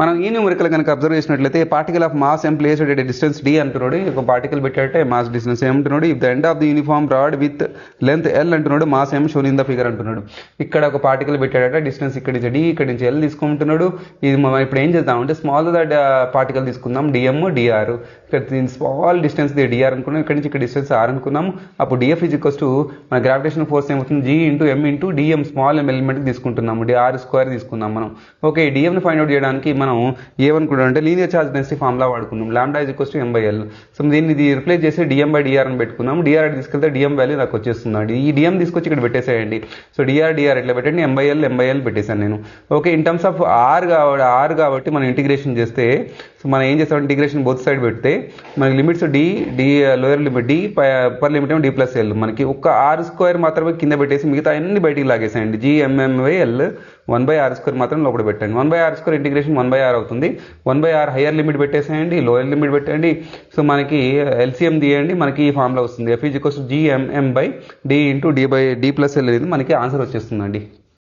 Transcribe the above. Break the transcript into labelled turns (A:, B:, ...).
A: మనం ఈ న్యూమరికల్ కనుక అబ్జర్వ్ చేసినట్లయితే particle of mass M placed at distance D అంటున్నాడు. ఒక పార్టికల్ పెట్టాడే మాస్ డిస్టెన్స్ ఏమంటున్నాడు if the end of the uniform rod with length L అంటున్నాడు mass M shown in the figure అంటున్నాడు. ఇక్కడ ఒక పార్టికల్ పెట్టాడట డిస్టెన్స్ ఇక్కడ నుంచి డి ఇక్కడ నుంచి ఎల్ తీసుకుంటున్నాడు. ఇది మనం ఇప్పుడు ఏం చేద్దాం అంటే స్మాల్ దట్ పార్టికల్ తీసుకుందాం. డిఎం డిఆర్ ఇక్కడ స్మాల్ డిస్టెన్స్ డిఆర్ అనుకున్నాం. ఇక్కడ నుంచి ఇక్కడ డిస్టెన్స్ ఆర్ అనుకున్నాం. అప్పుడు డిఎఫ్ ఇజ్ ఈక్వల్స్ టు మన గ్రావిటేషన్ ఫోర్స్ ఏమవుతుంది? G into M into DM small M element తీసుకుంటున్నాము. డిఆర్ స్క్వేర్ తీసుకుందాం మనం. ఓకే డిఎంని ఫైండ్ అవుట్ చేయడానికి మనం ఏమనుకున్నాం అంటే linear charge density formula వాడుకున్నాం lambda is equals to M by L so దీన్ని ఇది రిప్లేస్ చేసి డిఎం బై డిఆర్ అని పెట్టుకున్నాం డిఆర్ తీసుకెళ్తే డిఎం వాల్యూ నాకు వచ్చేస్తుందండి ఈ డిఎం తీసుకొచ్చి ఇక్కడ పెట్టేసేయండి. సో డిఆర్ డిఆర్ ఎట్లా పెట్టండి? M by L M by L పెట్టేశాను నేను. Okay in terms of R కాబట్టి ఆర్ కాబట్టి మనం ఇంటిగ్రేషన్ చేస్తే సో మనం ఏం చేస్తాం ఇంటిగ్రేషన్ బోత్ సైడ్ పెడితే మనకి limits D D lower limit D upper limit ఏమో డి ప్లస్ ఎల్ మనకి ఒక్క ఆర్ స్క్వేర్ మాత్రమే కింద పెట్టేసి మిగతా అన్ని బయటికి లాగేసేయండి. GMM by L one by R square మాత్రం లోపల పెట్టండి. One by R square integration one by R అవుతుంది. One by R higher limit పెట్టేసేయండి లోయర్ లిమిట్ పెట్టండి. సో మనకి ఎల్సిఎం తీయండి మనకి ఈ ఫామ్లో వస్తుంది. F is equals GMM by D into D by D plus L అనేది మనకి ఆన్సర్ వచ్చేస్తుందండి.